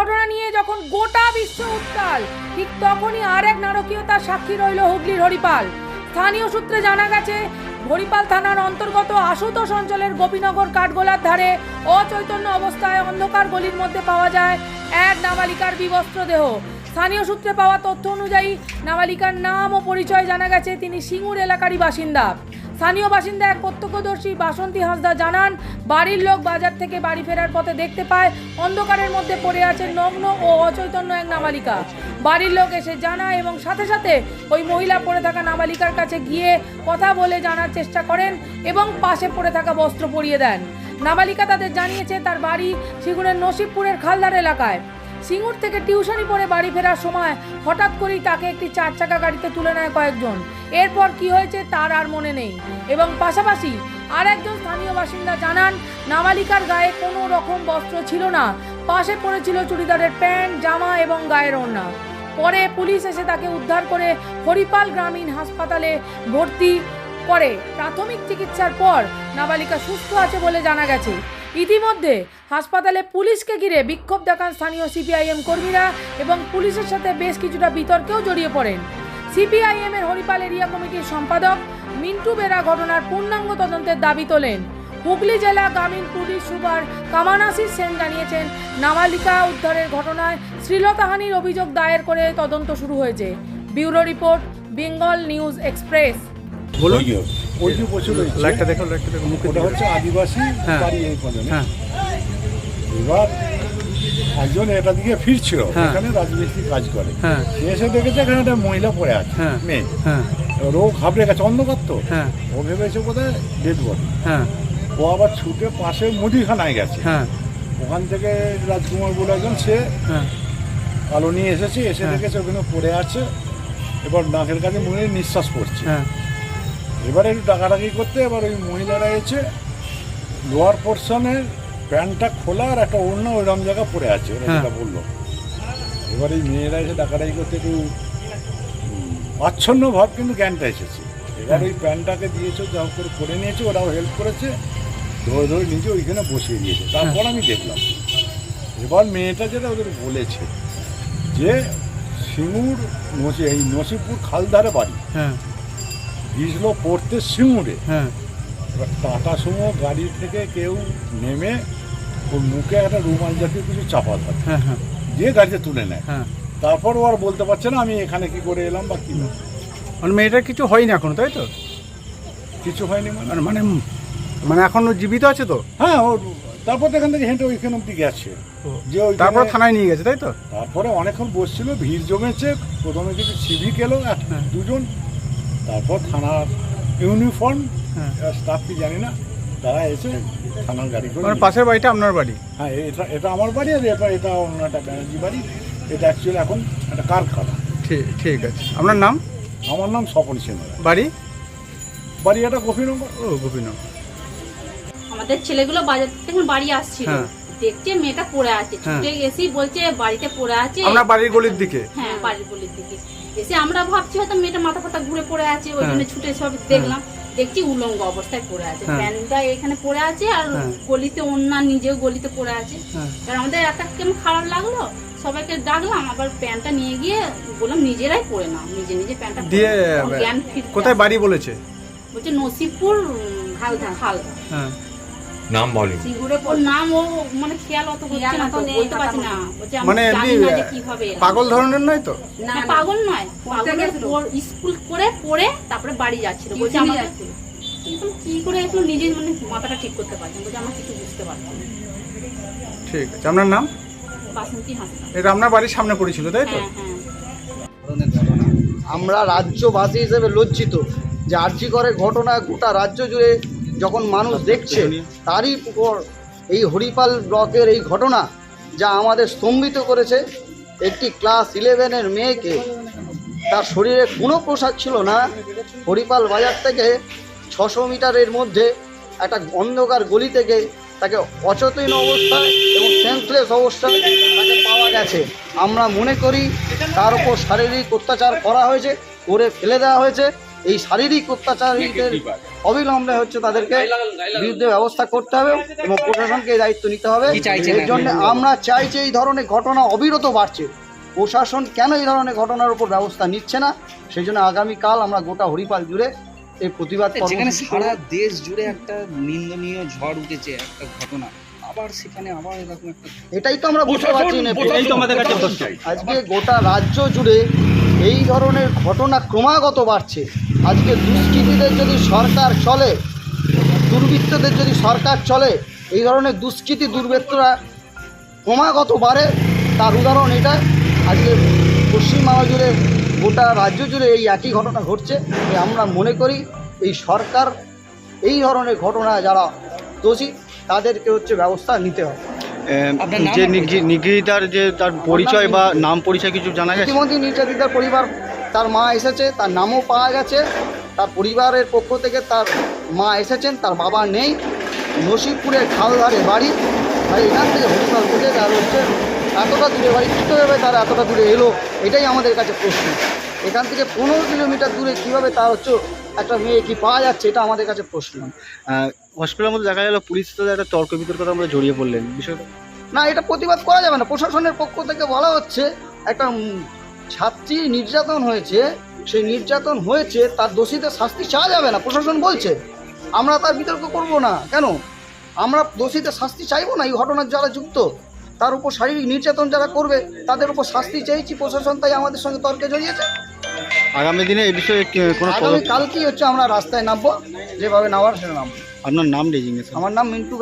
ঘটনা নিয়ে যখন গোটা বিশ্ব উত্তাল, ঠিক তখনই আর আরেক নারকীয়তার সাক্ষী রইল হুগলির হরিপাল। স্থানীয় সূত্রে জানা গেছে, হরিপাল থানার অন্তর্গত আশুতোষ অঞ্চলের গোপীনগর কাঠগোলার ধারে অচৈতন্য অবস্থায় অন্ধকার গলির মধ্যে পাওয়া যায় এক নাবালিকার বিবস্ত্র দেহ স্থানীয় সূত্রে পাওয়া তথ্য অনুযায়ী নাবালিকার নাম ও পরিচয় জানা গেছে। তিনি সিঙ্গুর এলাকারই বাসিন্দা। স্থানীয় বাসিন্দা এক প্রত্যক্ষদর্শী বাসন্তী হাসদা জানান, বাড়ির লোক বাজার থেকে বাড়ি ফেরার পথে দেখতে পায়, অন্ধকারের মধ্যে পড়ে আছে নগ্ন ও অচৈতন্য এক নাবালিকা। বাড়ির লোক এসে জানায় এবং সাথে সাথে ওই মহিলা পড়ে থাকা নাবালিকার কাছে গিয়ে কথা বলে জানার চেষ্টা করেন এবং পাশে পড়ে থাকা বস্ত্র পরিয়ে দেন। নাবালিকা তাদের জানিয়েছে, তার বাড়ি সিঙ্গুরের নসিবপুরের খালদার এলাকায়। সিঙ্গুর থেকে টিউশনি পড়ে বাড়ি ফেরার সময় হঠাৎ করেই তাকে একটি চার চাকা গাড়িতে তুলে নেয় কয়েকজন। এরপর কি হয়েছে তার আর মনে নেই। এবং পাশাপাশি আর একজন স্থানীয় বাসিন্দা জানান, নাবালিকার গায়ে কোনো রকম বস্ত্র ছিল না। পাশে পড়েছিল চুড়িদারের প্যান্ট, জামা এবং গায়ের ওড়না। পরে পুলিশ এসে তাকে উদ্ধার করে হরিপাল গ্রামীণ হাসপাতালে ভর্তি করে। প্রাথমিক চিকিৎসার পর নাবালিকা সুস্থ আছে বলে জানা গেছে। ইতিমধ্যে হাসপাতালে পুলিশকে ঘিরে বিক্ষোভ দেখান স্থানীয় সিপিআইএম কর্মীরা এবং পুলিশের সাথে বেশ কিছুটা বিতর্কেও জড়িয়ে পড়েন। সিপিআইএম এর হরিপাল এরিয়া কমিটির সম্পাদক মিন্টু বেরা ঘটনার পূর্ণাঙ্গ তদন্তের দাবি তোলেন। হুগলি জেলা গ্রামীণ পুলিশ সুপার কামানাসির সেন জানিয়েছেন, নাবালিকা উদ্ধারের ঘটনায় শ্রীলতাহানির অভিযোগ দায়ের করে তদন্ত শুরু হয়েছে। Bureau report, Bengal News Express. বলুন। ওই যে- ওই যে বছর হয়েছে, লাইটটা দেখো লাইটটা দেখো ওটা হচ্ছে আদিবাসী হ্যাঁ। বাড়ি এই কলোনি। হ্যাঁ। এবার একজন এটা দিকে ফিরছিল হ্যাঁ। এখানে রাজমিস্ত্রি কাজ করে। হ্যাঁ। এসে দেখেছে এখানে একটা মহিলা পড়ে আছে হ্যাঁ। মেয়ে। হ্যাঁ। এবার ও ঘাবড়ে গেছে অন্ধকার তো। হ্যাঁ। ও ভেবেছে বোধহয় ডেড বডি হ্যাঁ। ও আবার ছুটে পাশে মুদিখানায় গেছে। হ্যাঁ। ওখান থেকে রাজকুমার বলে একজন সে হ্যাঁ। আলো নিয়ে এসেছে এসে হ্যাঁ। দেখেছে ওখানে পড়ে আছে। এবার নাকের কাছে মনে নিঃশ্বাস পড়ছে। হ্যাঁ। এবারে একটু ডাকাডাকি করতে এবার ওই মহিলারা এসে লোয়ার পোর্শনের প্যান্টটা খোলা আর একটা অন্য ওইরকম জায়গা পড়ে আছে ওরা হ্যাঁ। যেটা বলল এবার এই মেয়েরা এসে ডাকাডাকি করতে একটু আচ্ছন্ন ভাব কিন্তু জ্ঞানটা এসেছে এবার হ্যাঁ। ওই প্যান্টটাকে দিয়েছে যা করে করে নিয়েছে ওরাও হেল্প করেছে ধরে ধরে নিজে ওইখানে বসিয়ে দিয়েছে তারপর আমি দেখলাম এবার মেয়েটা যেটা ওদের বলেছে যে সিঙ্গুর নসি এই নসিপুর খালধারে বাড়ি হ্যাঁ গিয়েছিল পড়তে সিঙ্গুরে হ্যাঁ। এবার টাটা সুমো গাড়ি থেকে কেউ নেমে ওর মুখে একটা রুমাল জাতীয় কিছু চাপা থাকে হ্যাঁ হ্যাঁ। দিয়ে গাড়িতে তুলে নেয়। হ্যাঁ। তারপর ও আর বলতে পারছে না আমি এখানে কি করে এলাম বা কি। মানে মেয়েটার কিছু হয়নি এখন তাই তো? কিছু হয়নি মানে? মানে মানে মানে এখনও জীবিত আছে তো? হ্যাঁ ও তারপর তো এখান থেকে হেঁটে ওইখানে অব্দি গেছে। যে ওইখানে- তারপর থানায় নিয়ে গেছে তাই তো? তারপরে অনেকক্ষণ বসছিল ভিড় জমেছে প্রথমে কিছু সিভিক এলো হ্যাঁ। দুজন তারপর থানার ইউনিফর্ম হ্যাঁ। স্টাফ কি জানি না তারা এসে থানার গাড়ি করে মানে পাশের বাড়িটা আপনার বাড়ি? হ্যাঁ এটা এটা আমার বাড়ি আর এটা এটা অন্য একটা ব্যানার্জি বাড়ি। এটা অ্যাকচুয়ালি এখন একটা কারখানা। ঠিক ঠিক আছে। আপনার নাম? আমার নাম স্বপন সিংহ বাড়ি? বাড়ি এটা গোপীনগর। ও গোপীনাথ আমাদের ছেলেগুলো বাজার থেকে বাড়ি আসছিল। হ্যাঁ। দেখছে মেয়েটা পড়ে আছে। হ্যাঁ। ছুটে এসেই বলছে বাড়িতে পড়ে আছে। আপনার বাড়ির গলির দিকে। হ্যাঁ বাড়ির গলির দিকে। এসে আমরা ভাবছি হয়তো মেয়েটা মাথা ফাতা ঘুরে পড়ে আছে ওই হ্যাঁ। জন্য ছুটে সব দেখলাম। দেখছি উলঙ্গ অবস্থায় পড়ে আছে। হ্যাঁ। প্যান্টটা এখানে পড়ে আছে আর হ্যাঁ। গলিতে অন্য নিজেও গলিতে পড়ে আছে। হ্যাঁ। এবার আমাদের একটা কেমন খারাপ লাগল সবাইকে ডাকলাম আবার প্যান্টটা নিয়ে গিয়ে বললাম নিজেরাই পরে নাও নিজে নিজে প্যান্টটা দিয়ে জ্ঞান কোথায় বাড়ি বলেছে? বলছে নসিবপুর হালদা হালদা। হ্যাঁ। নাম বলেন। ওর নাম ও মানে খেয়াল অত হচ্ছে না তো বলতে পারছি না। মানে। পাগল ধরনের নয় তো? না পাগল নয় স্কুল করে পড়ে তারপরে বাড়ি যাচ্ছিল। বলছে আমাকে কিন্তু কি করে নিজে মানে মাথাটা ঠিক করতে পারছি না। বলছে আমার কিছু বুঝতে পারছি না। ঠিক আছে আপনার নাম? এটা আপনার বাড়ির সামনে পড়েছিল তাই তো? হ্যাঁ হ্যাঁ। আমরা রাজ্যবাসী হিসেবে লজ্জিত যে আর্জি করে ঘটনা গোটা রাজ্য জুড়ে যখন মানুষ দেখছে তারই উপর এই হরিপাল ব্লকের এই ঘটনা যা আমাদের স্তম্ভিত করেছে একটি ক্লাস ইলেভেনের মেয়েকে তার শরীরে কোনো পোশাক ছিল না। হরিপাল বাজার থেকে ছশো মিটারের মধ্যে একটা অন্ধকার গলি থেকে তাকে অচেতন অবস্থায় এবং সেন্সলেস অবস্থায় তাকে পাওয়া গেছে। আমরা মনে করি তার উপর শারীরিক অত্যাচার করা হয়েছে করে ফেলে দেওয়া হয়েছে। এই শারীরিক অত্যাচারীদের অবিলম্বে হচ্ছে তাদেরকে বিরুদ্ধে ব্যবস্থা করতে হবে এবং প্রশাসনকে এই দায়িত্ব নিতে হবে। এর জন্য আমরা চাই যে এই ধরনের ঘটনা অবিরত বাড়ছে। প্রশাসন কেন এই ধরনের ঘটনার উপর ব্যবস্থা নিচ্ছে না? সেই জন্য আগামীকাল আমরা গোটা হরিপাল জুড়ে এই প্রতিবাদ যেখানে সারা দেশ জুড়ে একটা নিন্দনীয় ঝড় উঠেছে একটা ঘটনা আবার সেখানে আবার এরকম একটা এটাই তো আমরা বুঝতে পারছি না। এটাই তো আমাদের কাছে প্রশ্ন। আজকে গোটা রাজ্য জুড়ে এই ধরনের ঘটনা ক্রমাগত বাড়ছে। আজকে দুষ্কৃতীদের যদি সরকার চলে দুর্বৃত্তদের যদি সরকার চলে এই ধরনের দুষ্কৃতী দুর্বৃত্তরা ক্রমাগত বাড়ে। তার উদাহরণ এটা আজকে পশ্চিমবাংলা জুড়ে গোটা রাজ্য জুড়ে এই একই ঘটনা ঘটছে। আমরা মনে করি এই সরকার এই ধরনের ঘটনা যারা দোষী তাদেরকে হচ্ছে ব্যবস্থা নিতে হবে। যে নিগৃহীতার যে তার পরিচয় বা নাম পরিচয় কিছু জানা যায় ইতিমধ্যে নির্যাতিতার পরিবার তার মা এসেছে তার নামও পাওয়া গেছে তার পরিবারের পক্ষ থেকে তার মা এসেছেন তার বাবা নেই। নসিবপুরের খালধারে বাড়ি আর এখান থেকে হরিপাল থেকে তার হচ্ছে এতটা দূরে বাড়ি কীভাবে তার এতটা দূরে এলো এটাই আমাদের কাছে প্রশ্ন। এখান থেকে পনেরো কিলোমিটার দূরে কীভাবে তার হচ্ছে একটা মেয়ে কি পাওয়া যাচ্ছে এটা আমাদের কাছে প্রশ্ন। হসপিটালের মধ্যে দেখা গেল পুলিশ তো একটা তর্ক বিতর্কতা আমরা জড়িয়ে পড়লেন বিষয়টা না এটা প্রতিবাদ করা যাবে না। প্রশাসনের পক্ষ থেকে বলা হচ্ছে একটা ছাত্রী নির্যাতন হয়েছে সেই নির্যাতন হয়েছে তার দোষীদের শাস্তি চাওয়া যাবে না প্রশাসন বলছে। আমরা তার বিতর্ক করব না কেন? আমরা দোষীদের শাস্তি চাইব না এই ঘটনার যারা যুক্ত তার উপর শারীরিক নির্যাতন যারা করবে তাদের উপর শাস্তি চেয়েছি প্রশাসন তাই আমাদের সঙ্গে তর্কে জড়িয়েছে। আগামী দিনে এই বিষয়ে কোনো আগামী কালকেই হচ্ছে আমরা রাস্তায় নামবো যেভাবে নামার সেটা নামবো। আপনার নাম আমার নাম মিন্টু